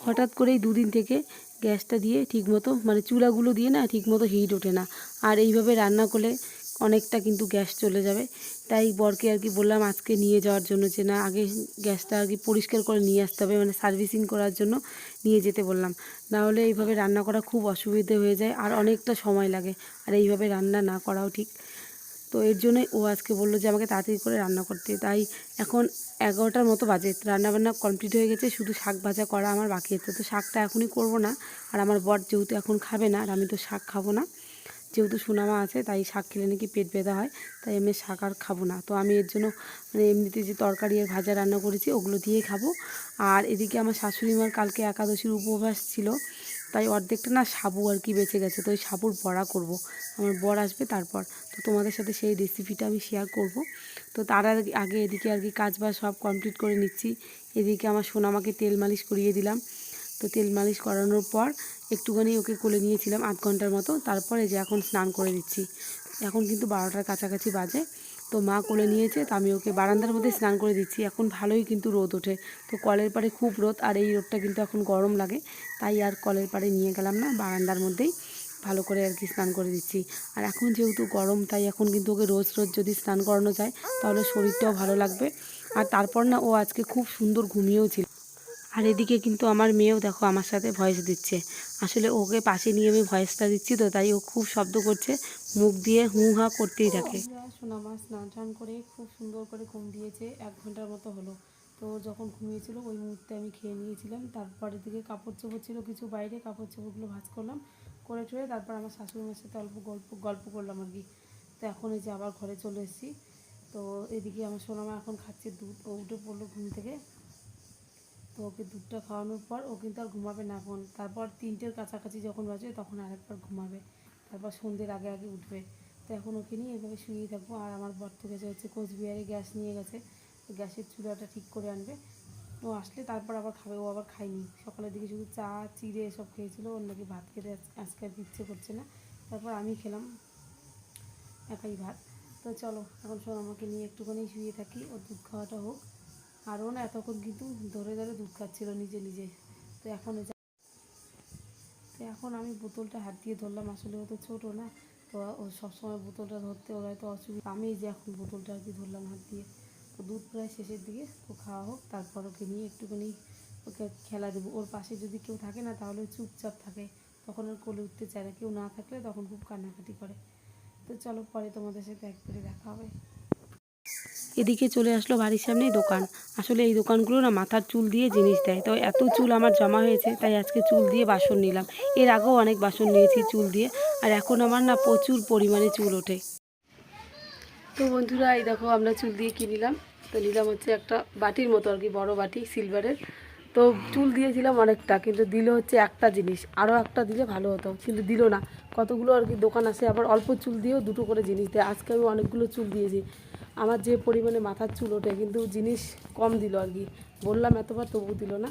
হঠাৎ করেই দুদিন থেকে গ্যাসটা দিয়ে ঠিকমতো মানে চুলাগুলো দিয়ে না ঠিকমতো হিট ওঠে না। আর এইভাবে রান্না করলে অনেকটা কিন্তু গ্যাস চলে যাবে। তাই বরকে আর কি বললাম, আজকে নিয়ে যাওয়ার জন্য যে না, আগে গ্যাসটা আর কি পরিষ্কার করে নিয়ে আসতে হবে মানে সার্ভিসিং করার জন্য নিয়ে যেতে বললাম। না হলে এইভাবে রান্না করা খুব অসুবিধে হয়ে যায়, আর অনেকটা সময় লাগে। আর এইভাবে রান্না না করাও ঠিক। তো এর জন্যই ও আজকে বলল যে, আমাকে তাড়াতাড়ি করে রান্না করতে তাই এখন এগারোটার মতো বাজে। রান্নাবান্না কমপ্লিট হয়ে গেছে, শুধু শাক ভাজা করা আমার বাকি আছে। তো শাকটা এখনই করব না। আর আমার বর যেহেতু এখন খাবে না, আর আমি তো শাক খাব না, যেহেতু সুনামা আছে, তাই শাক খেলে নাকি পেট ব্যথা হয়, তাই আমি শাক আর খাব না। তো আমি এর জন্য মানে এমনিতে যে তরকারি আর ভাজা রান্না করেছি, ওগুলো দিয়ে খাব। আর এদিকে আমার শাশুড়ি মার কালকে একাদশীর উপবাস ছিল। তাই অর্ধেকটা না সাবু আর কি বেঁচে গেছে, তো ওই সাবুর বড়া করব। আমার বর আসবে তারপর। তো তোমাদের সাথে সেই রেসিপিটা আমি শেয়ার করব। তো তার আগে- এদিকে আর কি কাজ বাজ সব কমপ্লিট করে নিচ্ছি। এদিকে আমার সোনামাকে তেল মালিশ করিয়ে দিলাম। তো তেল মালিশ করানোর পর একটুখানি ওকে কোলে নিয়েছিলাম আধ ঘণ্টার মতো। তারপরে যে এখন স্নান করে দিচ্ছি। এখন কিন্তু বারোটার কাছাকাছি বাজে। তো মা কোলে নিয়েছে, তো আমি ওকে বারান্দার মধ্যে স্নান করে দিচ্ছি। এখন ভালোই কিন্তু রোদ ওঠে। তো কলের পাড়ে খুব রোদ, আর এই রোদটা কিন্তু এখন গরম লাগে। তাই আর কলের পাড়ে নিয়ে গেলাম না, বারান্দার মধ্যেই ভালো করে আর কি স্নান করে দিচ্ছি। আর এখন যেহেতু গরম, তাই এখন কিন্তু ওকে রোজ রোজ যদি স্নান করানো যায়, তাহলে শরীরটাও ভালো লাগবে। আর তারপর না, ও আজকে খুব সুন্দর ঘুমিয়েও ছিল। আর এদিকে কিন্তু আমার মেয়েও দেখো আমার সাথে ভয়েস দিচ্ছে। আসলে ওকে পাশে নিয়ে আমি ভয়েসটা দিচ্ছি তো, তাই ও খুব শব্দ করছে, মুখ দিয়ে হু হা করতেই থাকে। সোনামা স্নান টান করে খুব সুন্দর করে ঘুম দিয়েছে, এক ঘণ্টার মতো হলো। তো যখন ঘুমিয়েছিল, ওই মুহূর্তে আমি খেয়ে নিয়েছিলাম। তারপরে দিকে কাপড় চোপড় ছিল, কিছু বাইরে কাপড় চোপড়গুলো ভাঁজ করলাম, করে টুয়ে তারপর আমার শাশুড়ি মায়ের সাথে অল্প গল্প গল্প করলাম আর কি। তো এখন এই যে আবার ঘরে চলে এসেছি। তো এদিকে আমার সোনামা এখন খাচ্ছে দুধ, ও উঠে পড়ল ঘুম থেকে। তো ওকে দুধটা খাওয়ানোর পর ও কিন্তু আর ঘুমাবে না এখন। তারপর তিনটের কাছাকাছি যখন বাজবে তখন আরেকবার ঘুমাবে। তারপর সন্ধ্যের আগে আগে উঠবে। তো এখন ওকে নিয়ে এভাবে শুয়েই থাকব। আর আমার বর তো গেছে হচ্ছে কোচবিহারে গ্যাস নিয়ে গেছে। গ্যাসের চুলাটা ঠিক করে আনবে। ও আসলে তারপর আবার খাবে, ও আবার খায়নি। সকালের দিকে শুধু চা, চিড়ে এসব খেয়েছিল। ওর নাকি ভাত খেতে আজ- আজকে আর ইচ্ছে করছে না। তারপর আমি খেলাম একাই ভাত। তো চলো, এখন শোন, আমাকে নিয়ে একটুখানি শুয়ে থাকি। ওর দুধ খাওয়াটা হোক। আর না এতক্ষণ কিন্তু ধরে ধরে দুধ খাচ্ছিল নিজে নিজে। তো এখন তো এখন আমি বোতলটা হাত দিয়ে ধরলাম, আসলে ও তো ছোটো না। তো ও সবসময় বোতলটা ধরতে ওর হয়তো অসুবিধা। আমি যে এখন বোতলটা আর কি ধরলাম হাত দিয়ে। তো দুধ প্রায় শেষের দিকে, তো খাওয়া হোক, তারপর ওকে নিয়ে একটুখানি ওকে খেলা দেবো। ওর পাশে যদি কেউ থাকে না, তাহলে চুপচাপ থাকে। তখন ওর কোলে উঠতে চায় না। কেউ না থাকলে তখন খুব কান্নাকাটি করে। তো চলো পরে তোমাদের সাথে একবারে দেখা হবে। এদিকে চলে আসলো বাড়ির সামনেই দোকান। আসলে এই দোকানগুলো না মাথার চুল দিয়ে জিনিস দেয়। তো এত চুল আমার জমা হয়েছে, তাই আজকে চুল দিয়ে বাসন নিলাম। এর আগেও অনেক বাসন নিয়েছি চুল দিয়ে, আর এখন আমার না প্রচুর পরিমাণে চুল ওঠে। তো বন্ধুরা, এই দেখো আমরা চুল দিয়ে কি নিলাম? তো নিলাম হচ্ছে একটা বাটির মতো আর কি, বড় বাটি সিলভারের তো চুল দিয়েছিলাম অনেকটা, কিন্তু দিল হচ্ছে একটা জিনিস। আরও একটা দিলে ভালো হতো, কিন্তু দিল না। কতগুলো আর কি দোকান আছে, আবার অল্প চুল দিয়েও দুটো করে জিনিস দেয়। আজকে আমি অনেকগুলো চুল দিয়েছি। আমার যে পরিমাণে মাথার চুল ওঠে, কিন্তু জিনিস কম দিল আর কি। বললাম, এতবার তবু দিল না।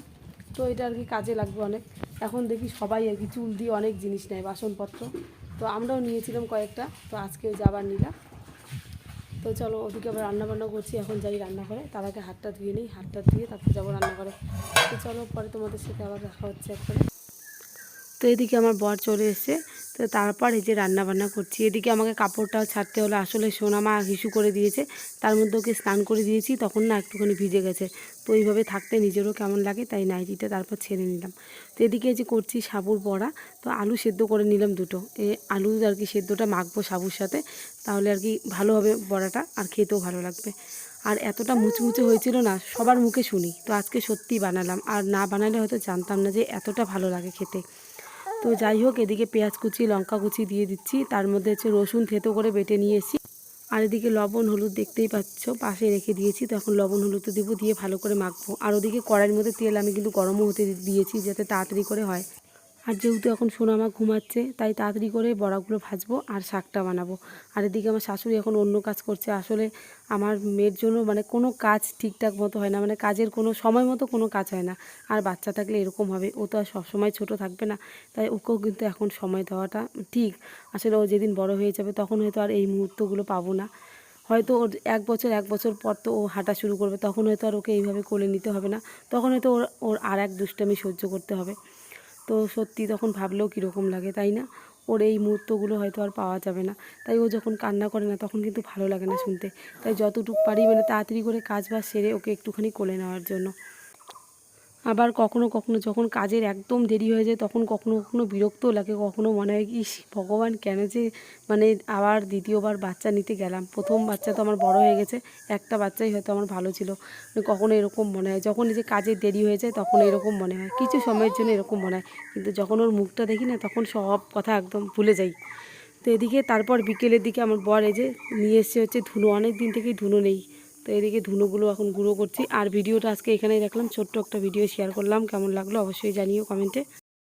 তো এটা আর কি কাজে লাগবে অনেক। এখন দেখি সবাই আর কি চুল দিয়ে অনেক জিনিস নেয়, বাসনপত্র। তো আমরাও নিয়েছিলাম কয়েকটা। তো আজকে ওই যে আবার নিলাম। তো চলো, ওদিকে আবার রান্না বান্না করছি। এখন যাই রান্না করে তার আগে হাতটা ধুয়ে নিই। হাতটা ধুয়ে তারপর যাব রান্না করে তো চলো, পরে তোমাদের সাথে আবার দেখা হচ্ছে একবারে। তো এদিকে আমার বর চলে এসেছে। তো তারপর এই যে রান্না বান্না করছি। এদিকে আমাকে কাপড়টাও ছাড়তে হলো। আসলে সোনা মা হিসু করে দিয়েছে। তার মধ্যে ওকে স্নান করে দিয়েছি। তখন না একটুখানি ভিজে গেছে। তো এইভাবে থাকতে নিজেরও কেমন লাগে তাই নাইটিটা তারপর ছেড়ে নিলাম। তো এদিকে যে করছি সাবুর বড়া। তো আলু সেদ্ধ করে নিলাম দুটো। এ আলু আর কি সেদ্ধটা মাখবো সাবুর সাথে। তাহলে আর কি ভালো হবে বড়াটা আর খেতেও ভালো লাগবে। আর এতটা মুচমুচে হয়েছিল না, সবার মুখে শুনি। তো আজকে সত্যি বানালাম। আর না বানালে হয়তো জানতাম না যে এতটা ভালো লাগে খেতে। তো যাই হোক, এদিকে পেঁয়াজ কুচি, লঙ্কা কুচি দিয়ে দিচ্ছি। তার মধ্যে হচ্ছে রসুন থেতো করে বেটে নিয়ে এসি আর এদিকে লবণ, হলুদ দেখতেই পাচ্ছ, পাশে রেখে দিয়েছি। তো এখন লবণ, হলুদ দিব, দিয়ে ভালো করে মাখবো। আর ওদিকে কড়াইয়ের মধ্যে তেল আমি কিন্তু গরমও হতে দিয়েছি, যাতে তাড়াতাড়ি করে হয়। আর যেহেতু এখন সোনামা ঘুমাচ্ছে, তাই তাড়াতাড়ি করে বড়াগুলো ভাজবো আর শাকটা বানাবো। আর এদিকে আমার শাশুড়ি এখন অন্য কাজ করছে। আসলে আমার মেয়ের জন্য মানে কোনো কাজ ঠিকঠাক মতো হয় না মানে কাজের কোনো সময় মতো কোনো কাজ হয় না। আর বাচ্চা থাকলে এরকম হবে, ও তো আর সবসময় ছোট থাকবে না, তাই ওকেও কিন্তু এখন সময় দেওয়াটা ঠিক। আসলে ও যেদিন বড় হয়ে যাবে তখন হয়তো আর এই মুহূর্তগুলো পাবো না। হয়তো ওর এক বছর এক বছর পর তো ও হাঁটা শুরু করবে, তখন হয়তো আর ওকে এইভাবে কোলে নিতে হবে না। তখন হয়তো ওর ওর আর এক দুষ্টামি সহ্য করতে হবে। তো সত্যি তখন ভাবলেও কীরকম লাগে, তাই না? ওর এই মুহূর্তগুলো হয়তো আর পাওয়া যাবে না। তাই ও যখন কান্না করে না, তখন কিন্তু ভালো লাগে না শুনতে। তাই যতটুকু পারি মানে তাড়াতাড়ি করে কাজ বাজ সেরে ওকে একটুখানি কোলে নেওয়ার জন্য। আবার কখনো কখনো যখন কাজের একদম দেরি হয়ে যায়, তখন কখনো কখনো বিরক্তও লাগে। কখনো মনে হয়, ইস, ভগবান কেন যে মানে আবার দ্বিতীয়বার বাচ্চা নিতে গেলাম। প্রথম বাচ্চা তো আমার বড় হয়ে গেছে, একটা বাচ্চাই হয়তো আমার ভালো ছিল। কখনো এরকম মনে হয়। যখন এই যে কাজের দেরি হয়ে যায়, তখন এরকম মনে হয়। কিছু সময়ের জন্য এরকম মনে হয়। কিন্তু যখন ওর মুখটা দেখি না, তখন সব কথা একদম ভুলে যাই। তো এদিকে তারপর বিকেলের দিকে আমার বর এই যে নিয়ে এসছে হচ্ছে ধুনো। অনেক দিন থেকেই ধুনো নেই। তো এদিকে ধুনোগুলো এখন গুঁড়ো করছি। আর ভিডিওটা আজকে এখানেই রাখলাম। ছোট্ট একটা ভিডিও শেয়ার করলাম। কেমন লাগল অবশ্যই জানিও কমেন্টে